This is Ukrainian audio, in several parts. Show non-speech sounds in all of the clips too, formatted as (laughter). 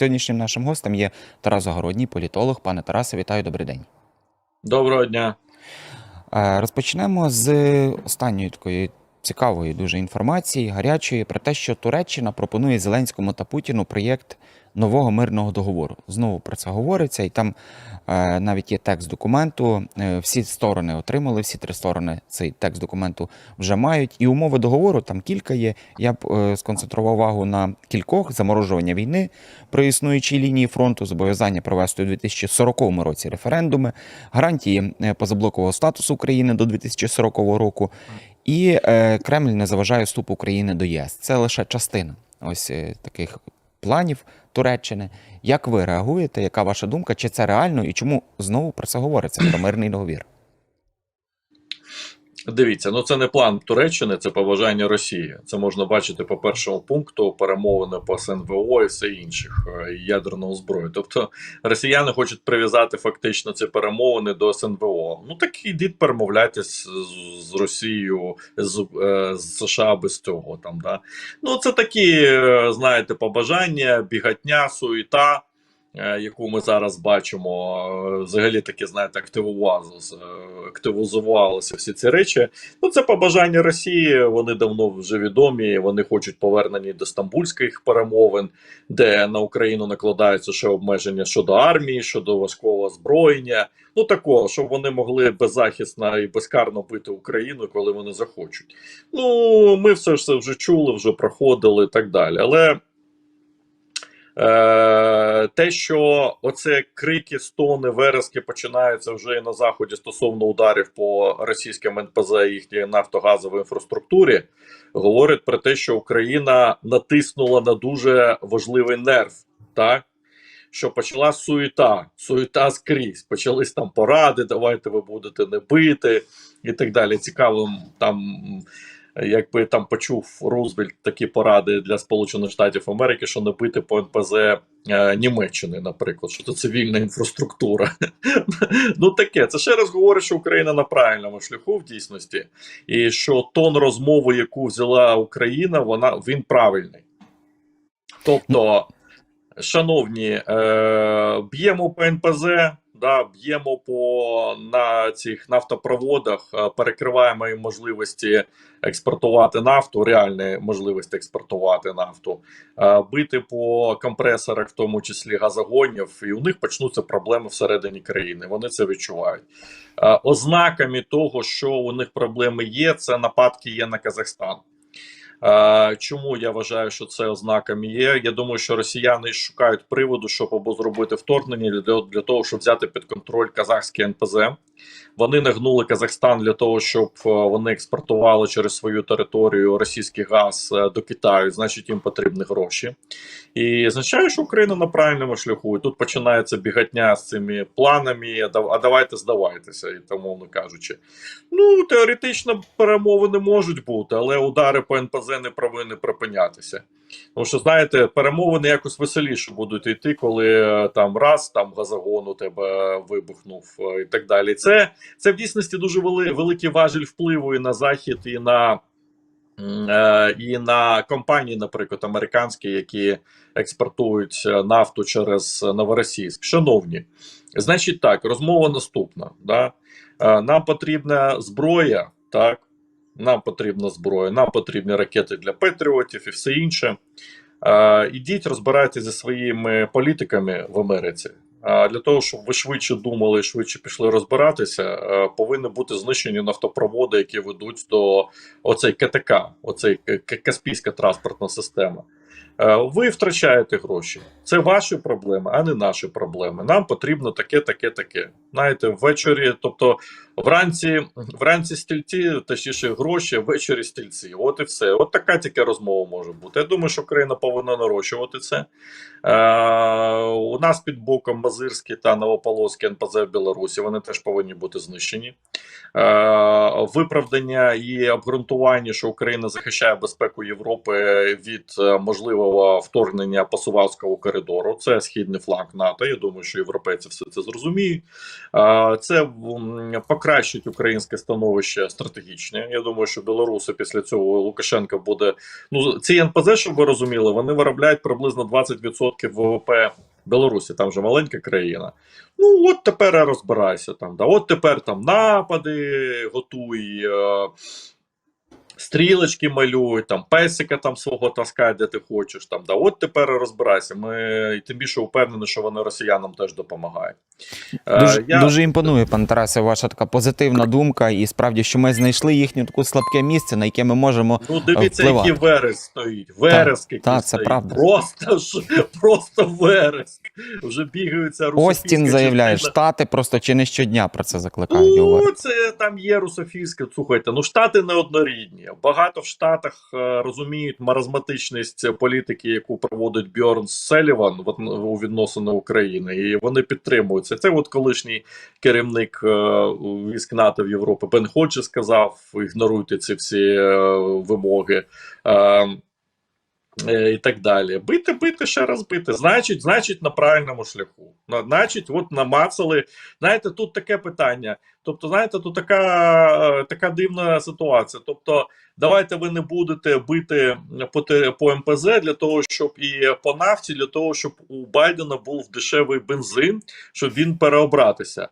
Сьогоднішнім нашим гостем є Тарас Загородній, політолог. Пане Тарасе, вітаю, добрий день. Доброго дня. Е, Розпочнемо з останньої такої цікавої дуже інформації, гарячої, про те, що Туреччина пропонує Зеленському та Путіну проєкт нового мирного договору. Знову про це говориться, і там е, навіть є текст документу. Е, всі сторони отримали, всі три сторони цей текст документу вже мають. І умови договору там кілька є. Я б е, сконцентрував увагу на кількох заморожування війни при існуючій лінії фронту, зобов'язання провести у 2040 році референдуми, гарантії е, позаблокового статусу України до 2040 року. І е, Кремль не заважає вступу України до ЄС. Це лише частина ось е, таких планів Туреччини. Як ви реагуєте? Яка ваша думка? Чи це реально і чому знову про це говориться? Про мирний договір? Дивіться, ну це не план Туреччини, це побажання Росії. Це можна бачити по першому пункту перемовини по СНВО і все інших е, ядерного зброю. Тобто росіяни хочуть прив'язати фактично ці перемовини до СНВО. Ну так ідіть перемовляйтесь з, з Росією, з, е, з США без цього. Там да ну це такі, е, знаєте, побажання, бігатня, суєта. Е, Яку ми зараз бачимо, е, взагалі таки, знаєте, активувалися, активізувалися всі ці речі. Ну, це побажання Росії. Вони давно вже відомі. Вони хочуть повернення до стамбульських перемовин, де на Україну накладаються ще обмеження щодо армії, щодо важкого озброєння. Ну такого, щоб вони могли беззахисно і безкарно бити Україну, коли вони захочуть. Ну, ми все ж це вже чули, вже проходили і так далі. Але. Е, те, що оце крики, стони, верески починаються вже і на заході стосовно ударів по російським НПЗ і їхній нафтогазовій інфраструктурі, говорить про те, що Україна натиснула на дуже важливий нерв, так що почала суєта, суєта скрізь. Почались там поради, давайте ви будете не бити і так далі. Цікавим там. Якби там почув Рузвельт такі поради для Сполучених Штатів Америки, що не бити по НПЗ е, Німеччини, наприклад, що це цивільна інфраструктура. (laughs) ну таке, це ще раз говорить, що Україна на правильному шляху в дійсності, і що тон розмови, яку взяла Україна, вона він правильний. Тобто, шановні, е, б'ємо по НПЗ. Да, б'ємо по на цих нафтопроводах, е, перекриваємо їм можливості експортувати нафту, реальні можливості експортувати нафту, е, бити по компресорах, в тому числі газогонів, і у них почнуться проблеми всередині країни. Вони це відчувають. Е, Ознаками того, що у них проблеми є, це нападки є на Казахстан. Е, Чому я вважаю, що це ознаками є? Я думаю, що росіяни шукають приводу, щоб або зробити вторгнення для, для того, щоб взяти під контроль казахський НПЗ. Вони нагнули Казахстан для того, щоб е, вони експортували через свою територію російський газ е, до Китаю. Значить, їм потрібні гроші. І означає, що Україна на правильному шляху. І тут починається бігатня з цими планами. А давайте здавайтеся, і тому мовно кажучи. Ну, теоретично перемовини можуть бути, але удари по НПЗ не повинні припинятися. Тому що, знаєте, перемовини якось веселіше будуть йти, коли е, там раз там газогон у тебе вибухнув е, і так далі. Це, це в дійсності дуже вели, великий важіль впливу і на захід, і на. е, І на компанії, наприклад, американські, які експортують нафту через Новоросійськ. Шановні, значить так, розмова наступна. Да? Нам потрібна зброя, так. Нам потрібна зброя, нам потрібні ракети для патріотів і все інше. Ідіть розбирайтеся зі своїми політиками в Америці. А для того, щоб ви швидше думали, і швидше пішли розбиратися, повинні бути знищені нафтопроводи, які ведуть до оцей КТК, оцей Каспійська транспортна система. Ви втрачаєте гроші. Це ваші проблеми, а не наші проблеми. Нам потрібно таке, таке, таке. Знаєте, ввечері, тобто вранці, вранці стільці, точніше гроші, ввечері стільці. От і все. От така тільки розмова може бути. Я думаю, що Україна повинна нарощувати це. Е, у нас під боком Мазирський та Новополоцький НПЗ в Білорусі. Вони теж повинні бути знищені. Е, виправдання і обґрунтування, що Україна захищає безпеку Європи від е, можливого вторгнення по Сувалського коридору. Це східний фланг НАТО. Я думаю, що європейці все це зрозуміють. А, Це м, покращить українське становище стратегічне. Я думаю, що білоруси після цього Лукашенка буде. Ну ці НПЗ, щоб ви розуміли, вони виробляють приблизно 20% ВВП Білорусі. Там же маленька країна. Ну от тепер розбирайся там. Да, от тепер там напади готуй. Стрілочки малюють, там песика там свого таскай, де ти хочеш. Там да, от тепер розбирайся. Ми і тим більше впевнені, що вони росіянам теж допомагають. Е, Дуже, я- дуже імпонує, пан Тарасе, ваша така позитивна думка, і справді, що ми знайшли їхнє таке слабке місце, на яке ми можемо. Ну, дивіться, впливати. який верес стоїть. Верес який так, це стоїть. правда. Просто ж просто верес. Вже бігаються Остін заявляє, частина. штати просто чи не щодня про це закликають. Ну, це там є русофільське. Слухайте, ну штати неоднорідні. Багато в Штатах е, розуміють маразматичність політики, яку проводить Бьорн Селіван у відносини України, і вони підтримуються. це. Це от колишній керівник е, військ НАТО в Європі Бен Ходжі сказав: ігноруйте ці всі е, вимоги. Е, І так далі. Бити, бити, ще раз бити. Значить, значить, на правильному шляху. Значить, от намацали. Знаєте, тут таке питання. Тобто, знаєте, тут така, е, така дивна ситуація. Тобто, давайте ви не будете бити по, по МПЗ для того, щоб і по нафті, для того, щоб у Байдена був дешевий бензин, щоб він переобратися.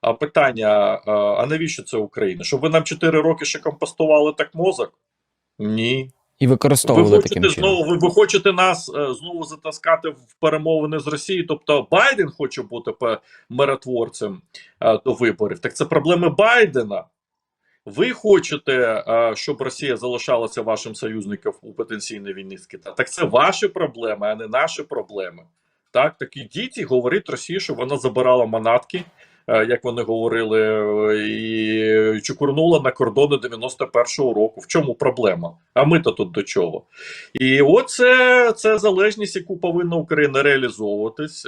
А питання: е, а навіщо це Україна? Щоб ви нам 4 роки ще компостували так мозок? Ні. І Ви використовували хочете таким чином. знову, ви, ви хочете нас е, знову затаскати в перемовини з Росією. Тобто Байден хоче бути миротворцем е, до виборів. Так це проблеми Байдена. Ви хочете, е, щоб Росія залишалася вашим союзником у потенційній війні з Китаєм. Так це ваші проблеми, а не наші проблеми. Так, так ідіть і говоріть Росії, що вона забирала манатки, як вони говорили, е, і чукурнула на кордони 91-го року. В чому проблема? А ми то тут до чого? І оце це залежність, яку повинна Україна реалізовуватись.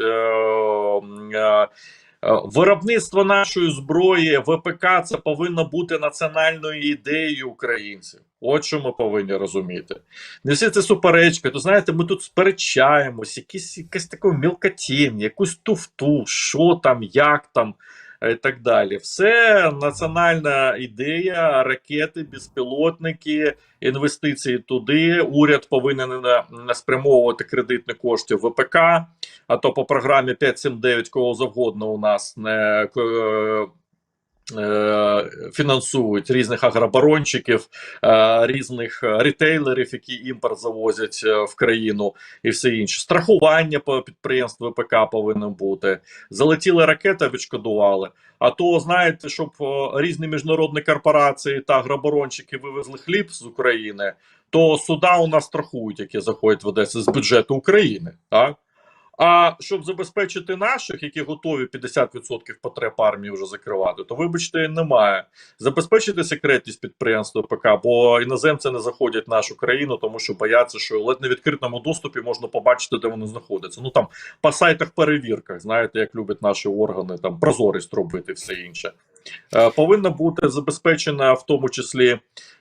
Е, Виробництво нашої зброї ВПК це повинно бути національною ідеєю українців. От що ми повинні розуміти. Не всі це суперечки. То знаєте, ми тут сперечаємось, якісь якась така мілкотінь, якусь туфту, що там, як там. Е, І так далі, все національна ідея, ракети, безпілотники, інвестиції туди. Уряд повинен на, на спрямовувати кредитні кошти в ВПК. А то по програмі 579 кого завгодно у нас не е, е, фінансують різних агробарончиків, е, різних рітейлерів, які імпорт завозять е, в країну, і все інше. Страхування по підприємств ВПК повинно бути. Залетіли ракети, відшкодували. А то знаєте, щоб е, різні міжнародні корпорації та агробарончики вивезли хліб з України, то суда у нас страхують, які заходять в Одесу з бюджету України. Так? А щоб забезпечити наших, які готові 50% потреб армії вже закривати, то вибачте, немає. Забезпечити секретність підприємства ПК, бо іноземці не заходять в нашу країну, тому що бояться, що ледь не відкритому доступі можна побачити, де вони знаходяться. Ну там по сайтах перевірках, знаєте, як люблять наші органи, там прозорість робити, все інше. Е, повинна бути забезпечена в тому числі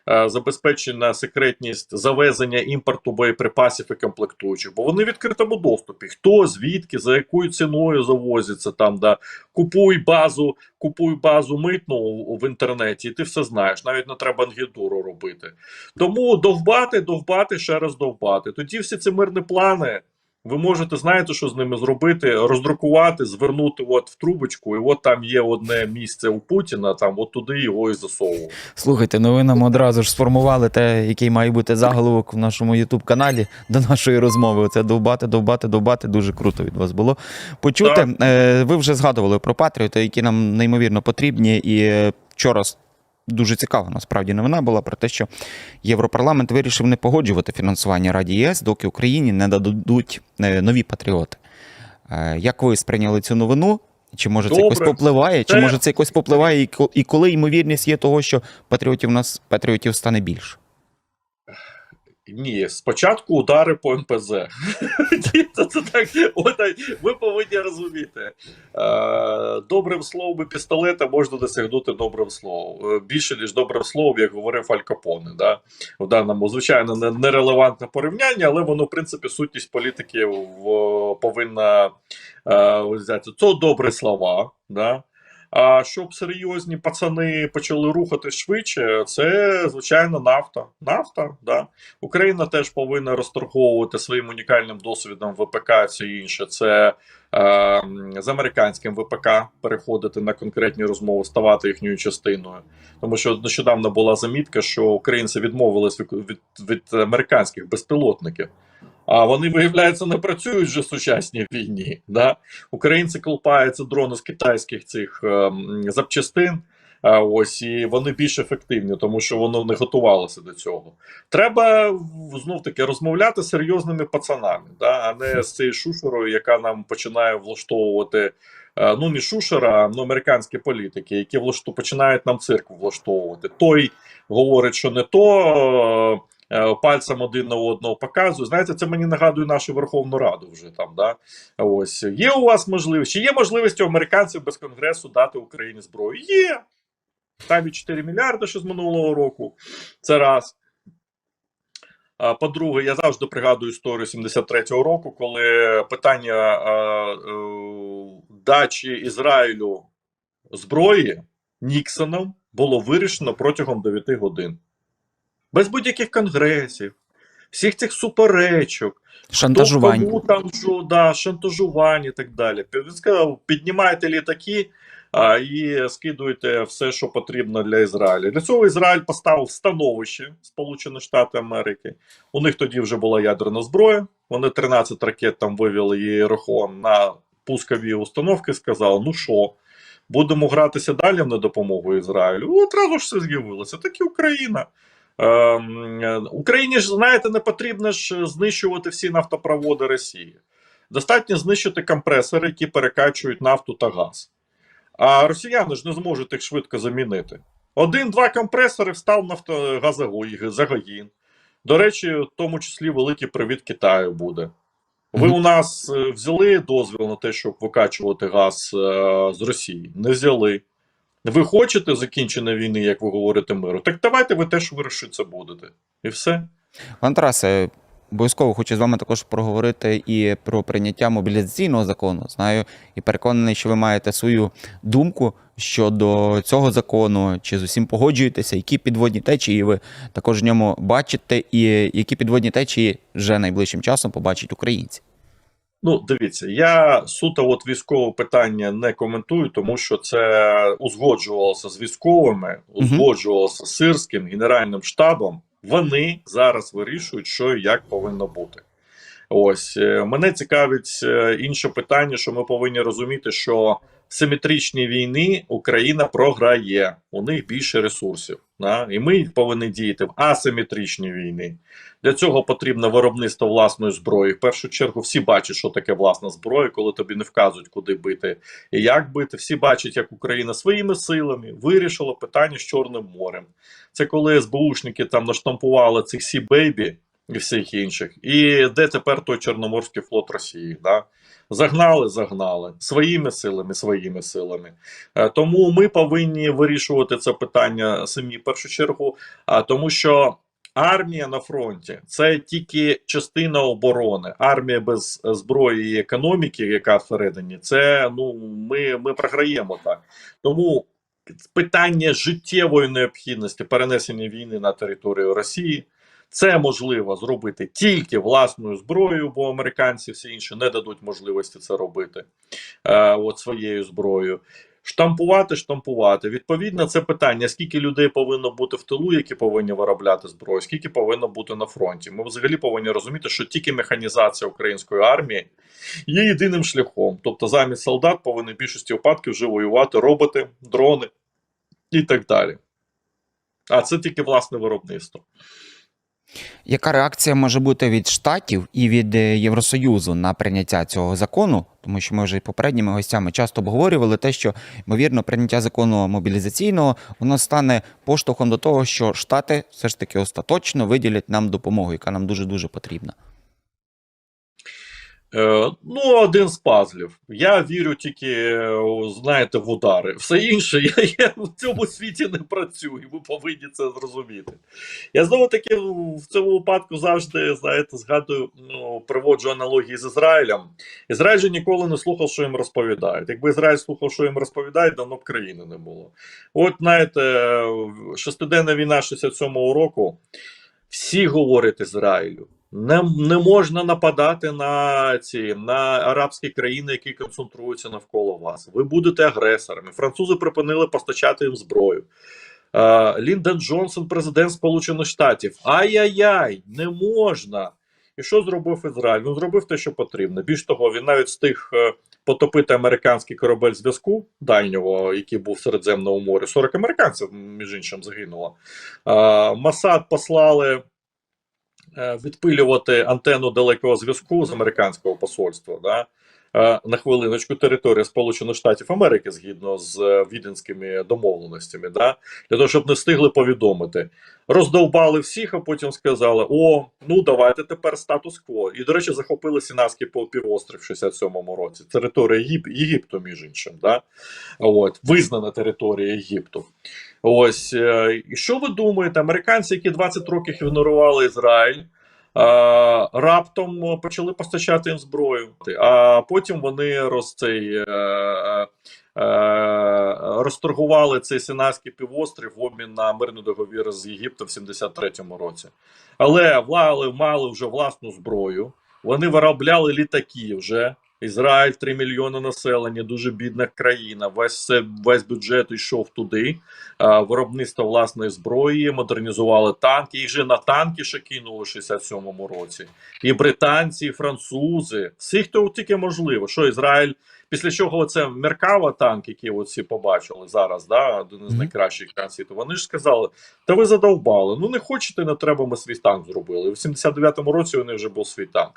е, забезпечена секретність завезення імпорту боєприпасів і комплектуючих, бо вони в відкритому доступі. Хто звідки, за якою ціною завозиться там, да купуй базу, купуй базу митну в інтернеті, і ти все знаєш. Навіть не треба ангідуру робити. Тому довбати, довбати, ще раз довбати. Тоді всі ці мирні плани. Ви можете знаєте, що з ними зробити, роздрукувати, звернути от в трубочку, і от там є одне місце у Путіна, там от туди його і засовувати. Слухайте, ну ви нам одразу ж сформували те, який має бути заголовок в нашому Ютуб каналі до нашої розмови. Оце довбати, довбати, довбати. Дуже круто від вас було почути. Так. Е, Ви вже згадували про Патріоти, які нам неймовірно потрібні. І е, вчора дуже цікава насправді новина була про те, що Європарламент вирішив не погоджувати фінансування Раді ЄС, доки Україні не дадуть е, нові патріоти. Е, Як ви сприйняли цю новину? Чи може це Добре. якось попливає? Чи Це- може це якось попливає, і коли ймовірність є того, що патріотів у нас патріотів стане більше? Ні, спочатку удари по НПЗ. Ви повинні розуміти. Е, добрим словом і пістолета можна досягнути добрим словом. Е, Більше, ніж добрим словом, як говорив Аль Капоне. В даному, звичайно, не- нерелевантне порівняння, але воно, в принципі, сутність політики повинна е, взяти. Це добрі слова. А щоб серйозні пацани почали рухати швидше, це звичайно нафта. Нафта, да. Україна теж повинна розторговувати своїм унікальним досвідом ВПК все інше. Це е, з американським ВПК переходити на конкретні розмови, ставати їхньою частиною. Тому що нещодавно була замітка, що українці відмовились від, від, від американських безпілотників. А вони, виявляється, не працюють вже в сучасній війні. Да? Українці клепаються дрони з китайських цих ем, запчастин. А ось і вони більш ефективні, тому що воно не готувалося до цього. Треба знов таки розмовляти з серйозними пацанами, да? а не з цією шушерою, яка нам починає влаштовувати. е, Ну, не шушера, а ну, американські політики, які влашту починають нам цирк влаштовувати. Той говорить, що не то. Е, Пальцем один на одного показує. Знаєте, це мені нагадує нашу Верховну Раду вже там. Да? Ось є у вас можливість, чи є можливість у американців без конгресу дати Україні зброю? Є. Там і 4 мільярди ще з минулого року. Це раз. По-друге, я завжди пригадую історію 73-го року, коли питання е, дачі Ізраїлю зброї Ніксоном було вирішено протягом 9 годин. Без будь-яких конгресів, всіх цих суперечок, Шантажувань. Хто кому там що, да, шантажування і так далі. Він сказав: піднімайте літаки а, і скидуйте все, що потрібно для Ізраїля. Для цього Ізраїль поставив становище Сполучені Штати Америки. У них тоді вже була ядерна зброя. Вони 13 ракет там вивели Єрохон на пускові установки. Сказали: ну що, будемо гратися далі на допомогу Ізраїлю. Одразу ж все з'явилося. Так і Україна. Ем, Україні ж, знаєте, не потрібно ж знищувати всі нафтопроводи Росії. Достатньо знищити компресори, які перекачують нафту та газ. А росіяни ж не зможуть їх швидко замінити. Один-два компресори встав нафтогазогін. До речі, в тому числі великий привіт Китаю буде. Ви у нас е, взяли дозвіл на те, щоб викачувати газ е, з Росії? Не взяли. Ви хочете закінчення війни, як ви говорите, миру? Так давайте ви теж вирішити це будете. І все. Пан Тарасе, обов'язково хочу з вами також проговорити і про прийняття мобілізаційного закону. Знаю і переконаний, що ви маєте свою думку щодо цього закону, чи з усім погоджуєтеся, які підводні течії ви також в ньому бачите, і які підводні течії вже найближчим часом побачать українці. Ну, дивіться, я суто от військове питання не коментую, тому що це узгоджувалося з військовими, узгоджувалося з сирським генеральним штабом. Вони зараз вирішують, що і як повинно бути. Ось е, мене цікавить е, інше питання, що ми повинні розуміти, що в симетричній війни Україна програє, у них більше ресурсів. Да? І ми повинні діяти в асиметричній війні. Для цього потрібно виробництво власної зброї. В першу чергу всі бачать, що таке власна зброя, коли тобі не вказують, куди бити і як бити. Всі бачать, як Україна своїми силами вирішила питання з Чорним морем. Це коли СБУшники там наштампували цих сі бейбі і всіх інших. І де тепер той Чорноморський флот Росії? Да? Загнали, загнали своїми силами, своїми силами. Е, Тому ми повинні вирішувати це питання самі в першу чергу, тому що. Армія на фронті це тільки частина оборони. Армія без зброї і економіки, яка всередині, це ну ми, ми програємо так. Тому питання життєвої необхідності перенесення війни на територію Росії. Це можливо зробити тільки власною зброєю, бо американці всі інші не дадуть можливості це робити е, от своєю зброєю. Штампувати, штампувати. Відповідно, це питання: скільки людей повинно бути в тилу, які повинні виробляти зброю, скільки повинно бути на фронті. Ми взагалі повинні розуміти, що тільки механізація української армії є єдиним шляхом. Тобто, замість солдат повинні в більшості випадків вже воювати роботи, дрони і так далі. А це тільки власне виробництво. Яка реакція може бути від Штатів і від е, Євросоюзу на прийняття цього закону? Тому що ми вже попередніми гостями часто обговорювали те, що ймовірно прийняття закону мобілізаційного воно стане поштовхом до того, що Штати все ж таки остаточно виділять нам допомогу, яка нам дуже дуже потрібна. Е, ну, один з пазлів. Я вірю тільки, е, знаєте, в удари. Все інше, я, (laughs) я в цьому світі не працюю, ви повинні це зрозуміти. Я знову таки в цьому випадку завжди, знаєте, згадую, ну, приводжу аналогії з Ізраїлем. Ізраїль же ніколи не слухав, що їм розповідають. Якби Ізраїль слухав, що їм розповідають, давно б країни не було. От, знаєте, шестиденна війна 67-го року, всі говорять Ізраїлю. Не, не можна нападати на ці на арабські країни, які концентруються навколо вас. Ви будете агресорами. Французи припинили постачати їм зброю. Е, Ліндон Джонсон, президент Сполучених Штатів. Ай-яй-яй, не можна. І що зробив Ізраїль? Він зробив те, що потрібно. Більш того, він навіть встиг е, потопити американський корабель зв'язку дальнього, який був в Середземному морі. 40 американців, між іншим, загинуло. Масад послали відпилювати антенну далекого зв'язку з американського посольства. Да? Е, На хвилиночку територія Сполучених Штатів Америки згідно з е, віденськими домовленостями, да? для того, щоб не встигли повідомити. Роздовбали всіх, а потім сказали: О, ну давайте тепер статус-кво. І, до речі, захопили Сінайський пів- півострів в 67-му році. Територія Єгип... Єгипту, між іншим, да? От, визнана територія Єгипту. Ось е, і що ви думаєте, американці, які 20 років ігнорували Ізраїль, раптом почали постачати їм зброю, а потім вони роз цей. е, е, е, Розторгували цей Синайський півострів в обмін на мирний договір з Єгиптом в 73-му році. Але мали, мали вже власну зброю. Вони виробляли літаки вже. Ізраїль 3 мільйони населення, дуже бідна країна. Весь весь бюджет йшов туди. Виробництво власної зброї, модернізували танки. Їх же на танки ще кинули в 67-му році. І британці, і французи. Всі, хто тільки можливо. Що Ізраїль, після чого це Меркава танк, який от всі побачили зараз, да, один із найкращих світу. Вони ж сказали: та ви задовбали. Ну не хочете, не треба. Ми свій танк зробили. В 79-му році вони вже був свій танк.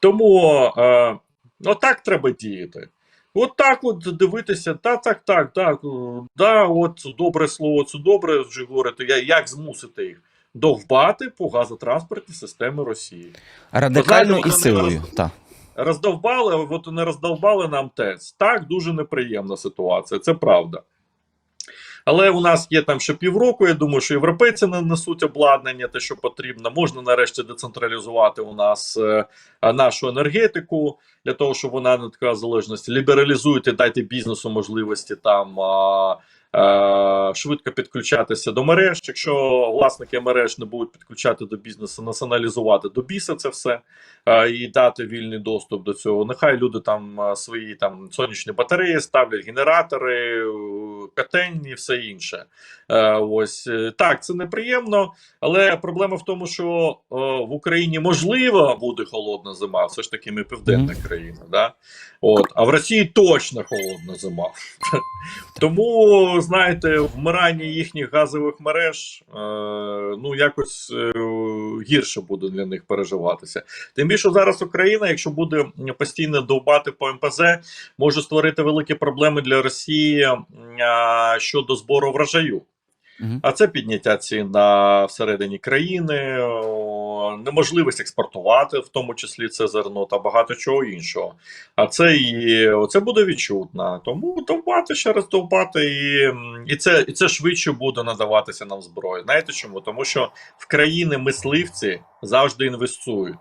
Тому е, отак треба діяти. От так от дивитися, та так, так, так, е, да, от добре слово, це добре вже говорити. Я- Як змусити їх довбати по газотранспортній системі Росії? Радикально знаєте, і силою. Так. Роздовбали, от не роздовбали нам ТЕЦ. Так, дуже неприємна ситуація, це правда. Але у нас є там ще півроку. Я думаю, що європейці не несуть обладнання, те, що потрібно. Можна нарешті децентралізувати у нас е, нашу енергетику для того, щоб вона не така залежності. Лібералізуйте, дайте бізнесу можливості там. Е, Швидко підключатися до мереж. Якщо власники мереж не будуть підключати до бізнесу, націоналізувати до біса це все е, і дати вільний доступ до цього. Нехай люди там е, свої там сонячні батареї ставлять, генератори, е, котельні, і все інше. Е, Ось е, так, це неприємно, але проблема в тому, що е, в Україні можливо буде холодна зима. Все ж таки, ми південна країна. Да? От, а в Росії точно холодна зима. (laughs) Тому, знаєте, вмирання їхніх газових мереж е, ну якось е, гірше буде для них переживатися. Тим більше зараз Україна, якщо буде постійно довбати по МПЗ, може створити великі проблеми для Росії щодо збору врожаю. Мгм. А це підняття цін на всередині країни, неможливість експортувати, в тому числі це зерно та багато чого іншого. А це і це буде відчутно. Тому довбати ще раз довбати, і, і, це, і це швидше буде надаватися нам зброю. Знаєте чому? Тому що в країни мисливці завжди інвестують.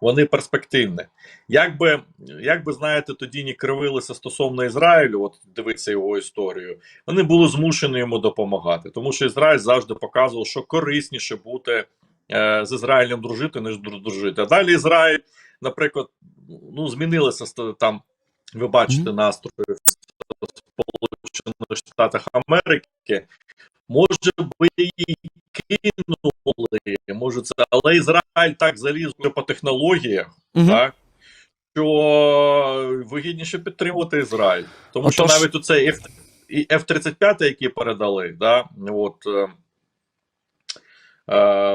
Вони перспективні. Як би, як би знаєте, тоді не кривилися стосовно Ізраїлю, от дивиться його історію, вони були змушені йому допомагати, тому що Ізраїль завжди показував, що корисніше бути з Ізраїлем дружити, ніж дру- дружити. А далі Ізраїль, наприклад, ну змінилися там. Ви бачите настрої в Сполучених Штатах Америки. Може би її кинули, може це, але Ізраїль так заліз по технологіях, Мгм. так що вигідніше підтримувати Ізраїль. Тому що навіть оцей F, і F-35, який передали, да, от, е, е,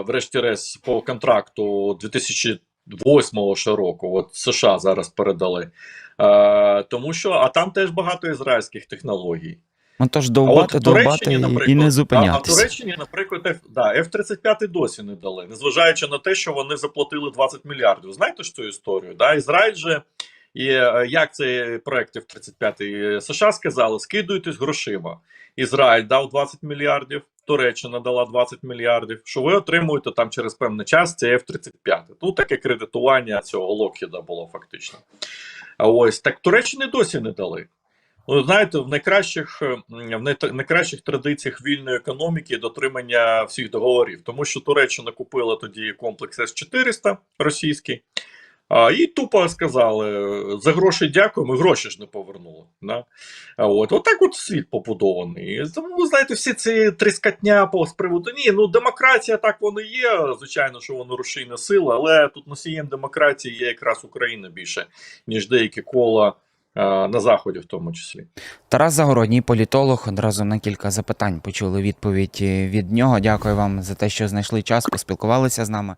врешті-решт, по контракту 2008 ще року. От США зараз передали. Е, тому що, а там теж багато ізраїльських технологій. Ну тож А от довбати, довбати і, і не А, а в. Туреччині, наприклад, F, да, F-35 досі не дали, незважаючи на те, що вони заплатили 20 мільярдів. Знаєте ж цю історію? Да? Ізраїль же, і е, як цей проект F-35 США сказали, скидуйтесь грошима. Ізраїль дав 20 мільярдів, Туреччина дала 20 мільярдів. Що ви отримуєте там через певний час це F-35. Ну, таке кредитування цього Локхіда було фактично. А ось так Туреччині досі не дали. Ну, знаєте, в найкращих е, в найкращих традиціях вільної економіки дотримання всіх договорів, тому що Туреччина купила тоді комплекс С-400 російський, а, і тупо сказали: за гроші дякуємо, гроші ж не повернули. Да? А от, так от світ побудований. Тому, ви знаєте, всі ці тріскатня з приводу ні, ну демократія так воно є. Звичайно, що воно рушійна сила, але тут носієм демократії є якраз Україна більше, ніж деякі кола. На заході, в тому числі. Тарас Загородній, політолог. Одразу на кілька запитань почули відповідь від нього. Дякую вам за те, що знайшли час, поспілкувалися з нами.